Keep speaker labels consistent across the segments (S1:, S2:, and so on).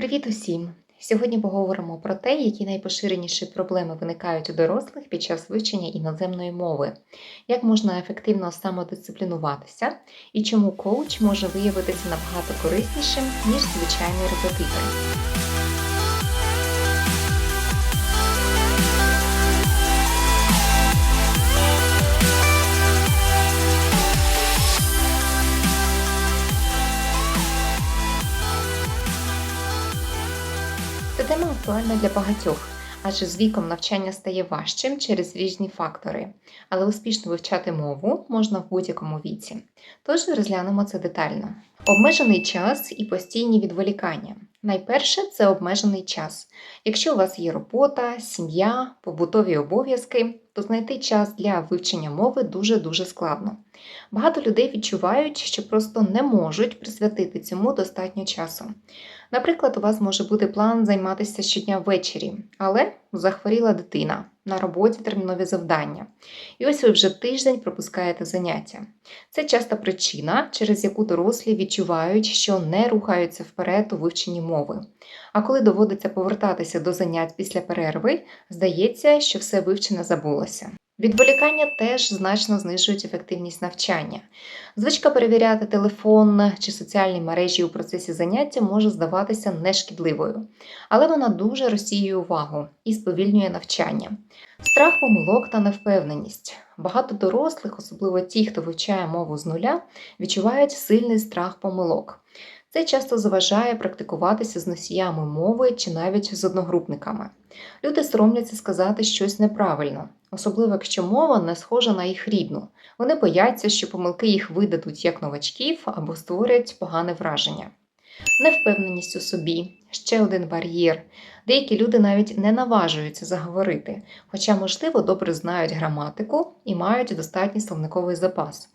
S1: Привіт усім! Сьогодні поговоримо про те, які найпоширеніші проблеми виникають у дорослих під час вивчення іноземної мови, як можна ефективно самодисциплінуватися і чому коуч може виявитися набагато кориснішим, ніж звичайний репетитор. Актуальна для багатьох, адже з віком навчання стає важчим через різні фактори, але успішно вивчати мову можна в будь-якому віці. Тож розглянемо це детально. Обмежений час і постійні відволікання. Найперше це обмежений час. Якщо у вас є робота, сім'я, побутові обов'язки, то знайти час для вивчення мови дуже-дуже складно. Багато людей відчувають, що просто не можуть присвятити цьому достатньо часу. Наприклад, у вас може бути план займатися щодня ввечері, але захворіла дитина, на роботі термінові завдання. І ось ви вже тиждень пропускаєте заняття. Це часта причина, через яку дорослі відчувають, що не рухаються вперед у вивченні мови. А коли доводиться повертатися до занять після перерви, здається, що все вивчене забулося. Відволікання теж значно знижують ефективність навчання. Звичка перевіряти телефон чи соціальні мережі у процесі заняття може здаватися нешкідливою, але вона дуже розсіює увагу і сповільнює навчання. Страх помилок та невпевненість. Багато дорослих, особливо ті, хто вивчає мову з нуля, відчувають сильний страх помилок. Це часто заважає практикуватися з носіями мови чи навіть з одногрупниками. Люди соромляться сказати щось неправильно, особливо якщо мова не схожа на їх рідну. Вони бояться, що помилки їх видадуть як новачків або створять погане враження. Невпевненість у собі ще один бар'єр. Деякі люди навіть не наважуються заговорити, хоча, можливо, добре знають граматику і мають достатній словниковий запас.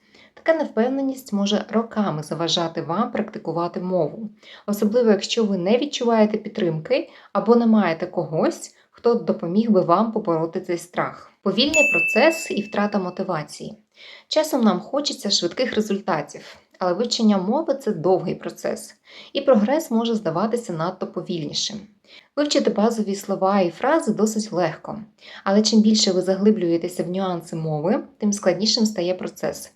S1: Така невпевненість може роками заважати вам практикувати мову, особливо якщо ви не відчуваєте підтримки або не маєте когось, хто допоміг би вам побороти цей страх. Повільний процес і втрата мотивації. Часом нам хочеться швидких результатів, але вивчення мови це довгий процес, і прогрес може здаватися надто повільнішим. Вивчити базові слова і фрази досить легко, але чим більше ви заглиблюєтеся в нюанси мови, тим складнішим стає процес.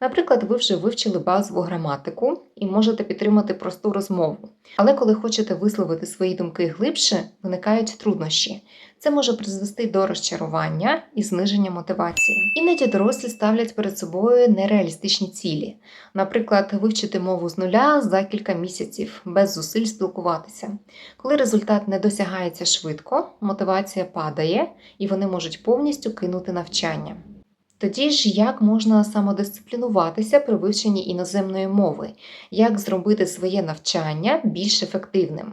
S1: Наприклад, ви вже вивчили базову граматику і можете підтримати просту розмову. Але коли хочете висловити свої думки глибше, виникають труднощі. Це може призвести до розчарування і зниження мотивації. Іноді дорослі ставлять перед собою нереалістичні цілі, наприклад, вивчити мову з нуля за кілька місяців, без зусиль спілкуватися. Коли результат не досягається швидко, мотивація падає і вони можуть повністю кинути навчання. Тоді ж, як можна самодисциплінуватися при вивченні іноземної мови, як зробити своє навчання більш ефективним?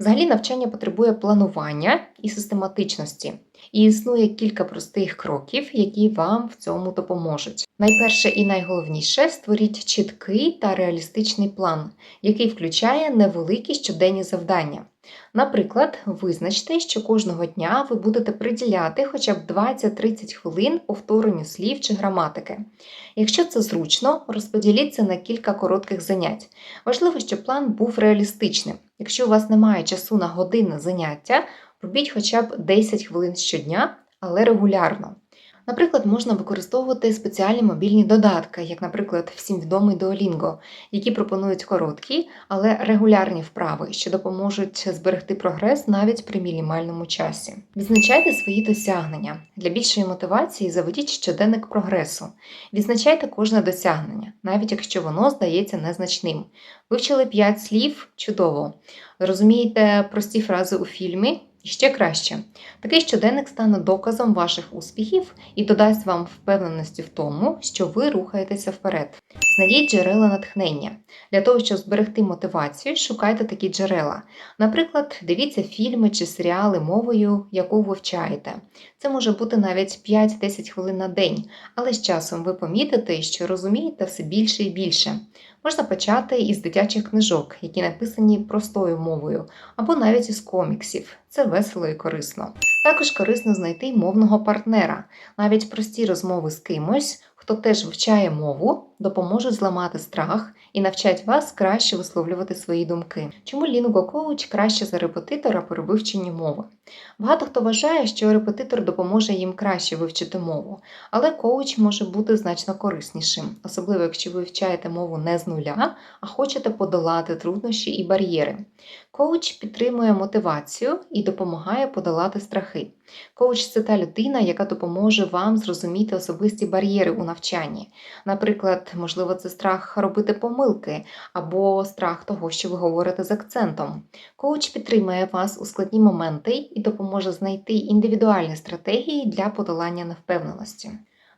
S1: Взагалі, навчання потребує планування і систематичності, і існує кілька простих кроків, які вам в цьому допоможуть. Найперше і найголовніше створіть чіткий та реалістичний план, який включає невеликі щоденні завдання. Наприклад, визначте, що кожного дня ви будете приділяти хоча б 20-30 хвилин повторенню слів чи граматики. Якщо це зручно, розподіліться на кілька коротких занять. Важливо, щоб план був реалістичним. Якщо у вас немає часу на годинне заняття, робіть хоча б 10 хвилин щодня, але регулярно. Наприклад, можна використовувати спеціальні мобільні додатки, як, наприклад, всім відомий Duolingo, які пропонують короткі, але регулярні вправи, що допоможуть зберегти прогрес навіть при мінімальному часі. Відзначайте свої досягнення. Для більшої мотивації заведіть щоденник прогресу. Відзначайте кожне досягнення, навіть якщо воно здається незначним. Вивчили 5 слів чудово. Розумієте прості фрази у фільмі. Ще краще, такий щоденник стане доказом ваших успіхів і додасть вам впевненості в тому, що ви рухаєтеся вперед. Знайдіть джерела натхнення. Для того, щоб зберегти мотивацію, шукайте такі джерела. Наприклад, дивіться фільми чи серіали мовою, яку вивчаєте. Це може бути навіть 5-10 хвилин на день, але з часом ви помітите, що розумієте все більше і більше. Можна почати із дитячих книжок, які написані простою мовою, або навіть із коміксів. Це весело і корисно. Також корисно знайти мовного партнера. Навіть прості розмови з кимось, хто теж вивчає мову, допоможуть зламати страх і навчать вас краще висловлювати свої думки. Чому лінго коуч краще за репетитора при вивченні мови? Багато хто вважає, що репетитор допоможе їм краще вивчити мову, але коуч може бути значно кориснішим, особливо якщо ви вивчаєте мову не з нуля, а хочете подолати труднощі і бар'єри. Коуч підтримує мотивацію і допомагає подолати страхи. Коуч це та людина, яка допоможе вам зрозуміти особисті бар'єри у навчанні. Наприклад, можливо, це страх робити помилки або страх того, що ви говорите з акцентом. Коуч підтримує вас у складні моменти і допоможе знайти індивідуальні стратегії для подолання невпевненості.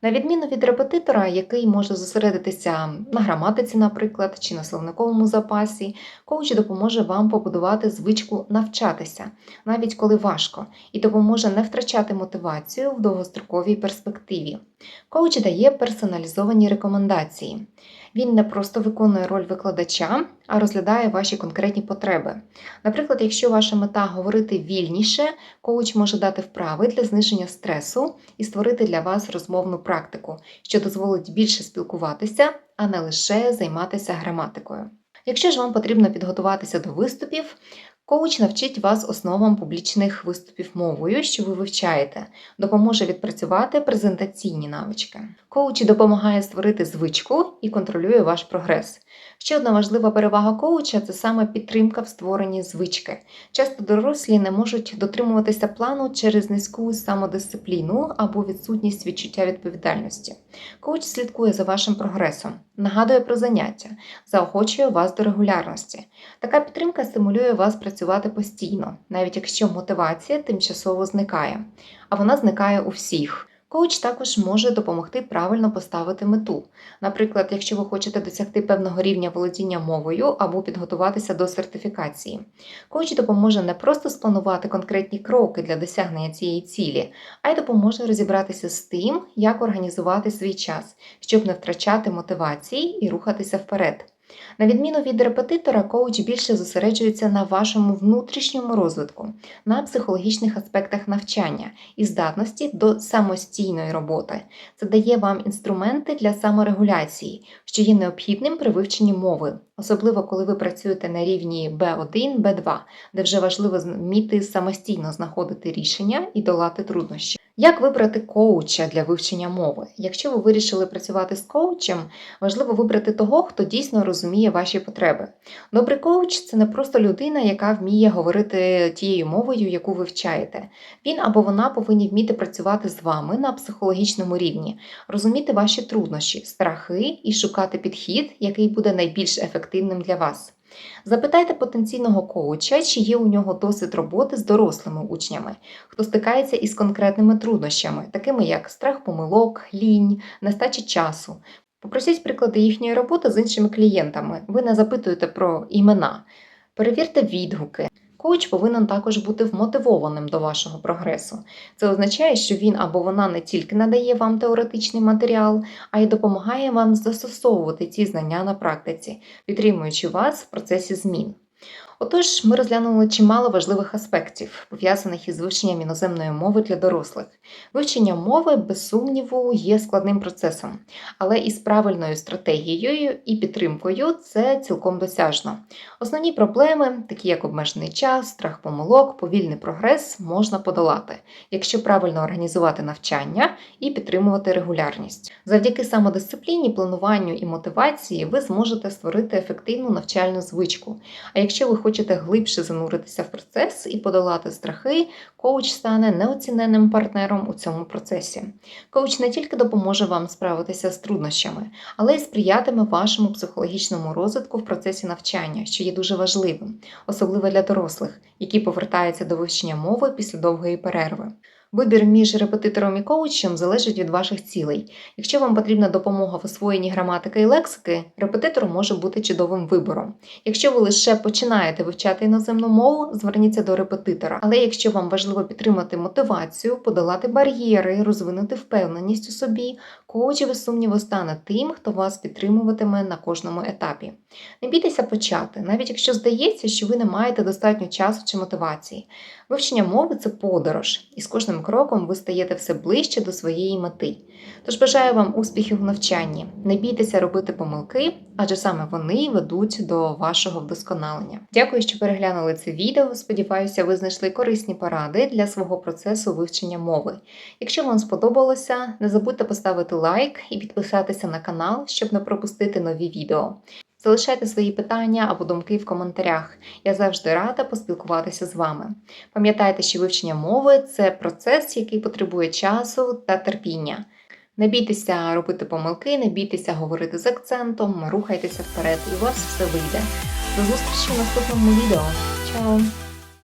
S1: На відміну від репетитора, який може зосередитися на граматиці, наприклад, чи на словниковому запасі, коуч допоможе вам побудувати звичку навчатися, навіть коли важко, і допоможе не втрачати мотивацію в довгостроковій перспективі. Коуч дає персоналізовані рекомендації. Він не просто виконує роль викладача, а розглядає ваші конкретні потреби. Наприклад, якщо ваша мета говорити вільніше, коуч може дати вправи для зниження стресу і створити для вас розмовну практику, що дозволить більше спілкуватися, а не лише займатися граматикою. Якщо ж вам потрібно підготуватися до виступів, коуч навчить вас основам публічних виступів мовою, що ви вивчаєте, допоможе відпрацювати презентаційні навички. Коуч допомагає створити звичку і контролює ваш прогрес. Ще одна важлива перевага коуча це саме підтримка в створенні звички. Часто дорослі не можуть дотримуватися плану через низьку самодисципліну або відсутність відчуття відповідальності. Коуч слідкує за вашим прогресом, нагадує про заняття, заохочує вас до регулярності. Така підтримка стимулює вас працювати постійно, навіть якщо мотивація тимчасово зникає, а вона зникає у всіх. Коуч також може допомогти правильно поставити мету. Наприклад, якщо ви хочете досягти певного рівня володіння мовою або підготуватися до сертифікації. Коуч допоможе не просто спланувати конкретні кроки для досягнення цієї цілі, а й допоможе розібратися з тим, як організувати свій час, щоб не втрачати мотивації і рухатися вперед. На відміну від репетитора, коуч більше зосереджується на вашому внутрішньому розвитку, на психологічних аспектах навчання і здатності до самостійної роботи. Це дає вам інструменти для саморегуляції, що є необхідним при вивченні мови, особливо коли ви працюєте на рівні B1, B2, де вже важливо вміти самостійно знаходити рішення і долати труднощі. Як вибрати коуча для вивчення мови? Якщо ви вирішили працювати з коучем, важливо вибрати того, хто дійсно розуміє ваші потреби. Добрий коуч це не просто людина, яка вміє говорити тією мовою, яку ви вчаєте. Він або вона повинні вміти працювати з вами на психологічному рівні, розуміти ваші труднощі, страхи і шукати підхід, який буде найбільш ефективним для вас. Запитайте потенційного коуча, чи є у нього досвід роботи з дорослими учнями, хто стикається із конкретними труднощами, такими як страх помилок, лінь, нестача часу. Попросіть приклади їхньої роботи з іншими клієнтами. Ви не запитуєте про імена. Перевірте відгуки. Коуч повинен також бути вмотивованим до вашого прогресу. Це означає, що він або вона не тільки надає вам теоретичний матеріал, а й допомагає вам застосовувати ці знання на практиці, підтримуючи вас в процесі змін. Отож, ми розглянули чимало важливих аспектів, пов'язаних із вивченням іноземної мови для дорослих. Вивчення мови, без сумніву, є складним процесом, але із правильною стратегією і підтримкою це цілком досяжно. Основні проблеми, такі як обмежений час, страх помилок, повільний прогрес, можна подолати, якщо правильно організувати навчання і підтримувати регулярність. Завдяки самодисципліні, плануванню і мотивації ви зможете створити ефективну навчальну звичку. А якщо ви хочете глибше зануритися в процес і подолати страхи, коуч стане неоціненним партнером у цьому процесі. Коуч не тільки допоможе вам справитися з труднощами, але й сприятиме вашому психологічному розвитку в процесі навчання, що є дуже важливим, особливо для дорослих, які повертаються до вивчення мови після довгої перерви. Вибір між репетитором і коучем залежить від ваших цілей. Якщо вам потрібна допомога в освоєнні граматики і лексики, репетитор може бути чудовим вибором. Якщо ви лише починаєте вивчати іноземну мову, зверніться до репетитора. Але якщо вам важливо підтримати мотивацію, подолати бар'єри, розвинути впевненість у собі, коуч без сумніву стане тим, хто вас підтримуватиме на кожному етапі. Не бійтеся почати, навіть якщо здається, що ви не маєте достатньо часу чи мотивації. Вивчення мови це подорож, і з кожним кроком ви стаєте все ближче до своєї мети. Тож бажаю вам успіхів у навчанні. Не бійтеся робити помилки, адже саме вони ведуть до вашого вдосконалення. Дякую, що переглянули це відео. Сподіваюся, ви знайшли корисні поради для свого процесу вивчення мови. Якщо вам сподобалося, не забудьте поставити лайк і підписатися на канал, щоб не пропустити нові відео. Залишайте свої питання або думки в коментарях. Я завжди рада поспілкуватися з вами. Пам'ятайте, що вивчення мови це процес, який потребує часу та терпіння. Не бійтеся робити помилки, не бійтеся говорити з акцентом, рухайтеся вперед, і у вас все вийде. До зустрічі в наступному відео. Чао!